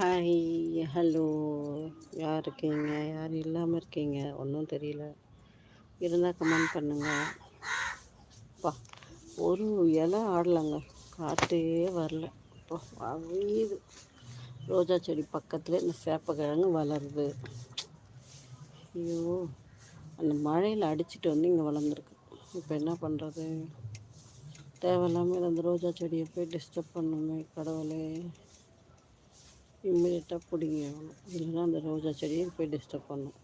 Hi hello யார் இருக்கீங்க? யார் இல்லாமல் இருக்கீங்க? ஒன்றும் தெரியல. இருந்தால் கமெண்ட் பண்ணுங்கள் பா ஒரு இலை ஆடலைங்க. காற்றே வரல. இப்போ அவியுது. ரோஜா செடி பக்கத்தில் இந்த சேப்பக்கிழங்கு வளருது. ஐயோ அந்த மழையில் அடிச்சிட்டு வந்து இங்கே வளர்ந்துருக்கு. இப்போ என்ன பண்ணுறது தேவையில்லாமல் அந்த ரோஜா செடியை போய் டிஸ்டர்ப் பண்ணுமே கடவுளே. இம்மிடியட்டாக பிடிங்க ஆகணும் இல்லைன்னா அந்த ரோஜா செடியை போய் டிஸ்டர்ப் பண்ணும்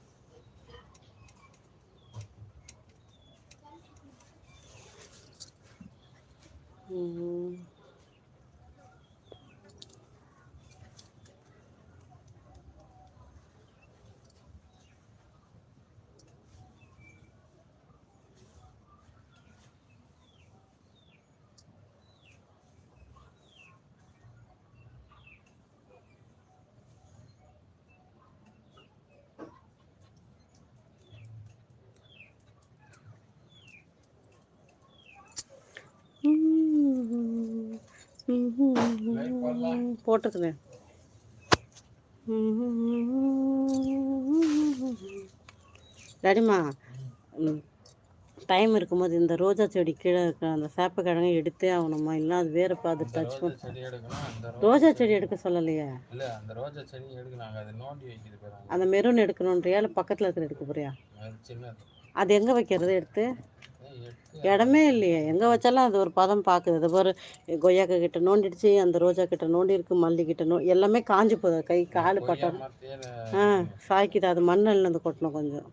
ம். போட்டுக்கிறேன் டாடிமா டைம் இருக்கும்போது இந்த ரோஜா செடி கீழே இருக்கிற அந்த சேப்பக்கிழங்கை எடுத்தே ஆகணுமா? இல்லை அது வேற பார்த்து டச் ரோஜா செடி எடுக்க சொல்லலையே. அந்த ரோஜா செடி எடுக்கணும் அதை நோண்டி வைக்கிது போறாங்க அந்த மெரூன் எடுக்கணுன்றியா இல்லை பக்கத்தில் இருக்கிற எடுக்க போறியா? அது எங்கே வைக்கிறது எடுத்து? இடமே இல்லையே. எங்கே வச்சாலும் அது ஒரு பதம் பார்க்குது அது ஒரு கொய்யாக்கா கிட்ட நோண்டிடுச்சு அந்த ரோஜா கிட்ட நோண்டி இருக்கு மல்லி கிட்ட நோ எல்லாமே காஞ்சு போகுது. கை கால் பட்டா மரத்தையே ஆ சாய்க்குது. அது மண்ணில் இருந்து கொட்டணும் கொஞ்சம்.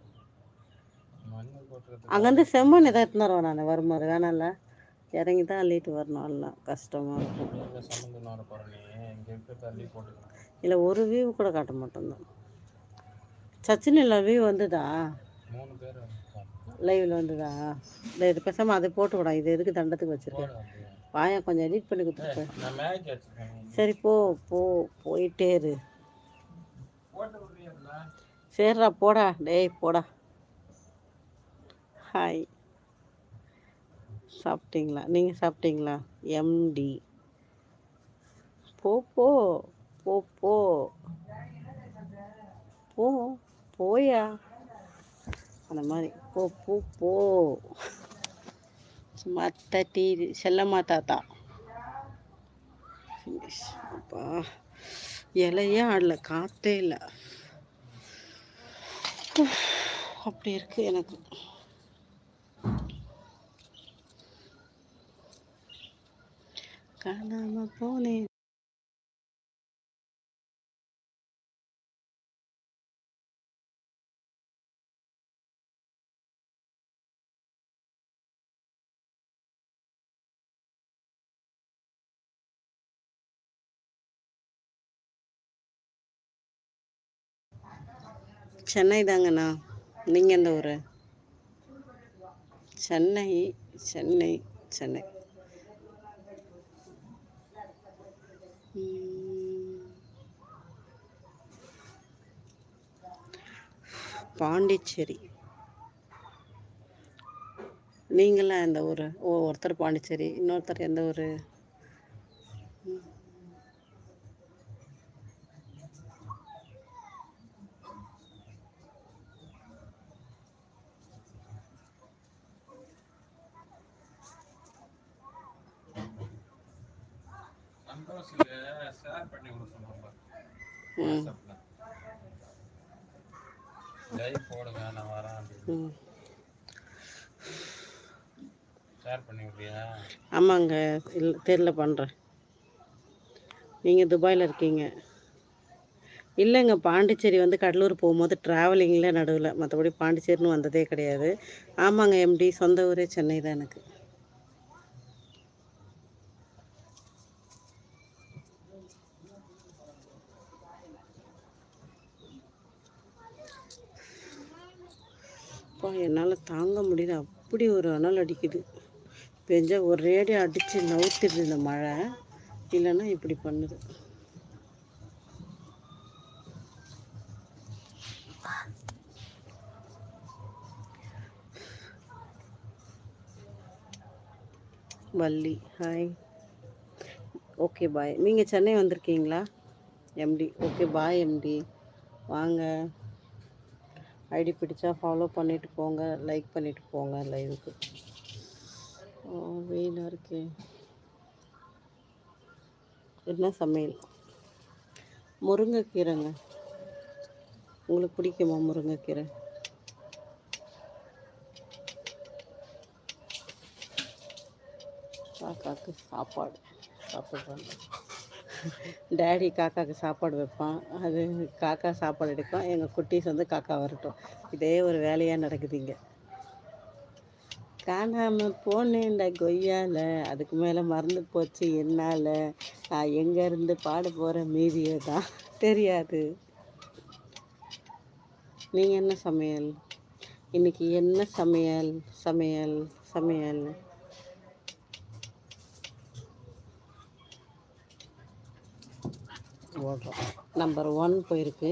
அங்கேருந்து செம்மண் எதாவது எடுத்துன்னு நான். வரும்போது வேணாம்ல. இறங்கி தான் அள்ளிட்டு வரணும். எல்லாம் கஷ்டமாக இருக்கும். இல்லை ஒரு வியூ கூட காட்ட மாட்டேன் சச்சினில் வியூ வந்துதா? மூணு பேர். லைவில் வந்துதா? இல்லை இது பேசாமல் அதை போட்டு விடா. இது எதுக்கு தண்டத்துக்கு வச்சுருக்கேன். வாயா கொஞ்சம் எடிட் பண்ணி கொடுத்துருக்கேன் சரி போ போ போயிட்டே இரு. சரிடா போடா. டேய் போடா. ஹாய் சாப்பிட்டீங்களா? நீங்கள் சாப்பிட்டீங்களா? எம்டி போ போ போ போ. போ போயா? அந்த மாதிரி. போ போ போ. சும்மா தட்டி செல்லம்மா தாத்தா. அப்பா இலையே ஆடல காற்றே இல்லை. அப்படி இருக்கு எனக்கு. காணாம போனேன். சென்னை தாங்கண்ணா. நீங்கள் எந்த ஊர்? சென்னை சென்னை சென்னை. பாண்டிச்சேரி. நீங்களாம் எந்த ஊர்? ஓ ஒருத்தர் பாண்டிச்சேரி இன்னொருத்தர் எந்த ஊர்? ஷேர் பண்ணி விட சொன்னாங்க லைவ் போடுங்க நான் வரேன் ஷேர் பண்ணி விட்றியா ஆமாங்க இல்லை தெரில பண்ணுறேன் நீங்கள் துபாயில் இருக்கீங்க. இல்லைங்க பாண்டிச்சேரி வந்து கடலூர் போகும்போது ட்ராவலிங்கில் நடுவில். மற்றபடி பாண்டிச்சேரின்னு வந்ததே கிடையாது. ஆமாங்க எம்டி சொந்த ஊரே சென்னை தான் எனக்கு. அப்பா என்னால் தாங்க முடியல. அப்படி ஒரு அனல் அடிக்குது. பெஞ்சா ஒரேடி அடித்து நவுத்திடுது இந்த மழை. இல்லைன்னா இப்படி பண்ணுது. வள்ளி ஹாய் ஓகே பாய் நீங்கள் சென்னை வந்திருக்கீங்களா? எம்டி ஓகே பாய் எம்டி வாங்க. ஐடி பிடிச்சா ஃபாலோ பண்ணிட்டு போங்க லைக் பண்ணிட்டு போங்க லைவுக்கு வெயிலாக இருக்கே. என்ன சமையல்? முருங்கைக்கீரைங்க. உங்களுக்கு பிடிக்குமா முருங்கைக்கீரை? காக்காவுக்கு சாப்பாடு. சாப்பிட்றாங்க டேடி காக்காவுக்கு சாப்பாடு வைப்பான். அது காக்கா சாப்பாடு எடுக்கும் எங்கள் குட்டீஸ் வந்து காக்கா வரட்டும். இதே ஒரு வேலையாக நடக்குது இங்கே. காணாம போனேன்டா கொய்யால. அதுக்கு மேலே மறந்து போச்சு என்னால். நான் எங்கேருந்து பாட போகிற மீதியை தான். தெரியாது. நீங்கள் என்ன சமையல்? இன்னைக்கு என்ன சமையல்? சமையல் சமையல். ஓகே நம்பர் ஒன் போயிருக்கு.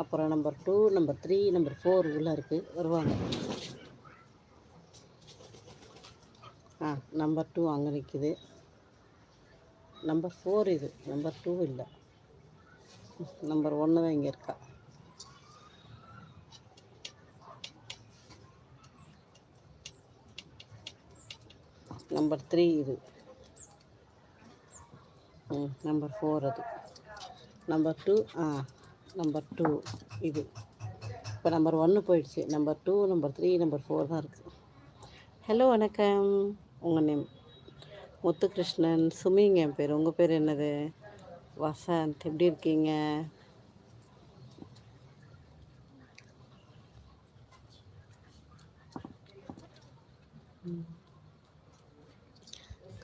அப்புறம் number two number three number four உள்ளே இருக்குது வருவாங்க. ஆ நம்பர் டூ அங்கே நிற்கிது நம்பர் ஃபோர் இது. நம்பர் டூ இல்லை. நம்பர் ஒன்று தான் இங்கே இருக்கா. நம்பர் த்ரீ இது. நம்பர் ஃபோர் அது. நம்பர் டூ ஆ நம்பர் டூ இது. இப்போ நம்பர் ஒன்று போயிடுச்சு. Number two number three number four தான் இருக்குது ஹலோ வணக்கம். உங்கள் நேம்? முத்துகிருஷ்ணன். சுமிங்க என் பேர். உங்கள் பேர் என்னது? வசந்த். எப்படி இருக்கீங்க?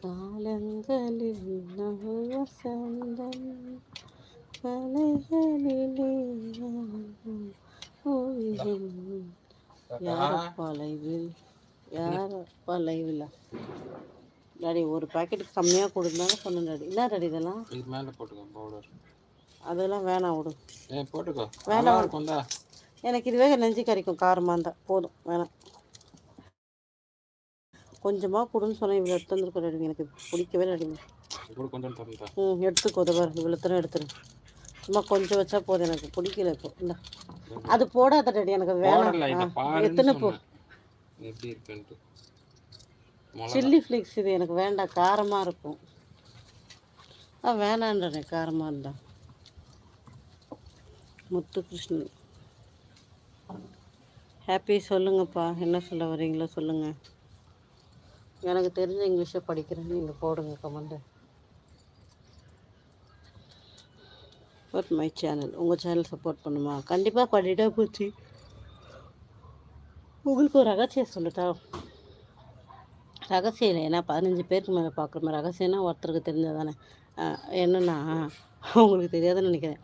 காலங்களில் வசந்தம் கலைகளிலே ஓவியம் யாரப்பா லைவில் யாரப்பா லைவில் டாடி ஒரு பாக்கெட்டுக்கு கம்மியாக கொடுந்தாங்க சொன்னேன் டாடி. என்ன டாடி இதெல்லாம்? இது மேலே போட்டுக்கோ பவுடர் அதெல்லாம் வேணாம் விடு. ஏ போட்டுக்கோ. வேணாம். இருக்கும்ல. எனக்கு இதுவே நெஞ்சு கறிக்கும் காரமாக இருந்தால் போதும் வேணாம். கொஞ்சமாக கொடுன்னு சொன்னேன் இவ்வளோ எடுத்து வந்துருக்க டாடி எனக்கு பிடிக்கவே தந்தா ம் எடுத்துக்கோ உதவார் இவ்வளோ தரம் எடுத்துரு. சும்மா கொஞ்சம் வச்சா போதும் எனக்கு பிடிக்கல இப்போ. இல்லை அது போடாத டாடி எனக்கு வேணாம். எத்தனை போ. சில்லி ஃப்ளேக்ஸ் இது எனக்கு வேண்டாம் காரமாக இருக்கும். ஆ வேணான்றனே காரமாக இருந்தா. முத்துகிருஷ்ணன். ஹாப்பி சொல்லுங்கப்பா என்ன சொல்ல வரீங்களோ சொல்லுங்கள் எனக்கு தெரிஞ்ச இங்கிலீஷை படிக்கிறேன் நீங்கள் போடுங்க கமெண்ட்டு சப்போர்ட் மை சேனல் உங்கள் சேனல் சப்போர்ட் பண்ணுமா? கண்டிப்பாக பண்ணிட்டா போச்சு. உங்களுக்கு ஒரு ரகசியம் சொல்லட்டா? ரகசியம் இல்லை. ஏன்னா பதினஞ்சு பேருக்கு மேலே பார்க்குறோம் ரகசியம்னா ஒருத்தருக்கு தெரிஞ்சது தானே என்னென்னா உங்களுக்கு தெரியாதுன்னு நினைக்கிறேன்.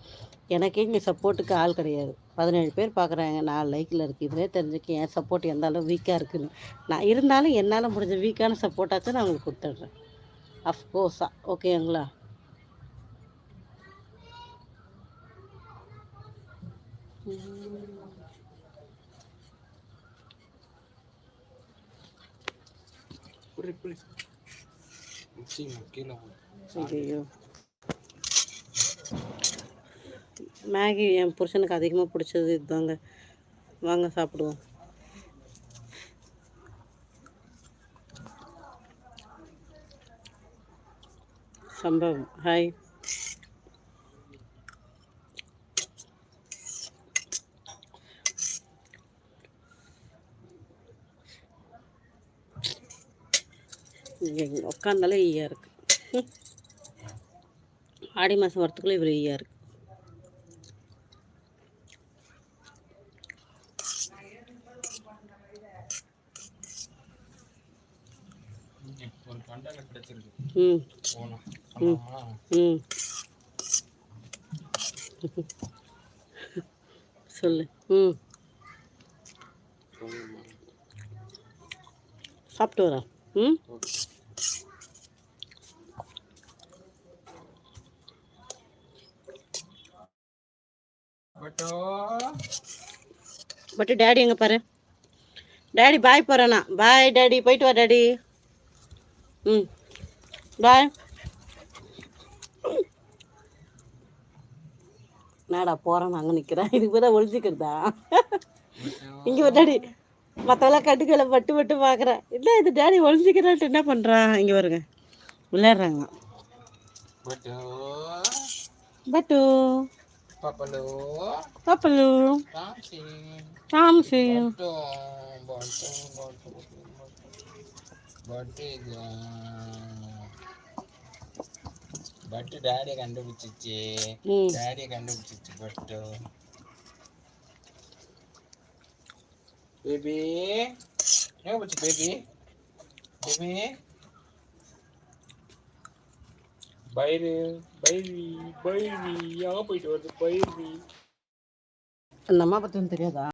எனக்கே இங்கே சப்போர்ட்டுக்கு ஆள் கிடையாது. பதினேழு பேர் பார்க்குறாங்க நாலு லைக்கில் இருக்குது இதுவே தெரிஞ்சுக்க என் சப்போர்ட் எந்த அளவு வீக்காக இருக்குன்னு. நான் இருந்தாலும் என்னால் முடிஞ்ச வீக்கான சப்போர்ட்டாச்சும் நான் உங்களுக்கு கொடுத்துட்றேன். அஃப்கோர்ஸா ஓகேங்களா. ஐயோ மேகி என் புருஷனுக்கு அதிகமாக பிடிச்சது இதுதாங்க. வாங்க சாப்பிடுவோம். சம்பவம். ஹாய் உட்காந்தாலே ஈயா இருக்கு. ஆடி மாதம் வரத்துக்குள்ளே இவ்வளோ ஈயா இருக்கு இங்க ஒரு கண்டனை ம். பண்ணலாமா ம். சொல்லு. ம்? சாப்பிட்டு வரேன் ம். பட்டோ. பட் டேடி எங்கே பாரு? டேடி பாய் போகிறேண்ணா பாய் டேடி. போயிட்டு வா டேடி. ம். பாய் என்னடா போகிறேன் அங்கே நிற்கிறேன் இதுக்கு பேர் ஒழிஞ்சிக்கிறதா இங்கே டாடி மற்றவெல்லாம் கட்டுக்களை பட்டு பட்டு பார்க்குறேன் இல்லை இது டேடி ஒழிஞ்சிக்கிறான்ட்டு என்ன பண்ணுறான் இங்கே வருங்க விளையாடுறாங்க. பட்டு. பப்பலு. பப்பலு. தாம்சி பட்டு. பட்டு டாடியை கண்டுபிடிச்சிச்சு டாடியை கண்டுபிடிச்சிச்சு பட்டு பேபி எங்க போச்சு பேபி பேபி பயிறு பைரி பைரி எங்க போயிட்டு வருது பைரி அந்த அம்மா பற்றி தெரியாதா?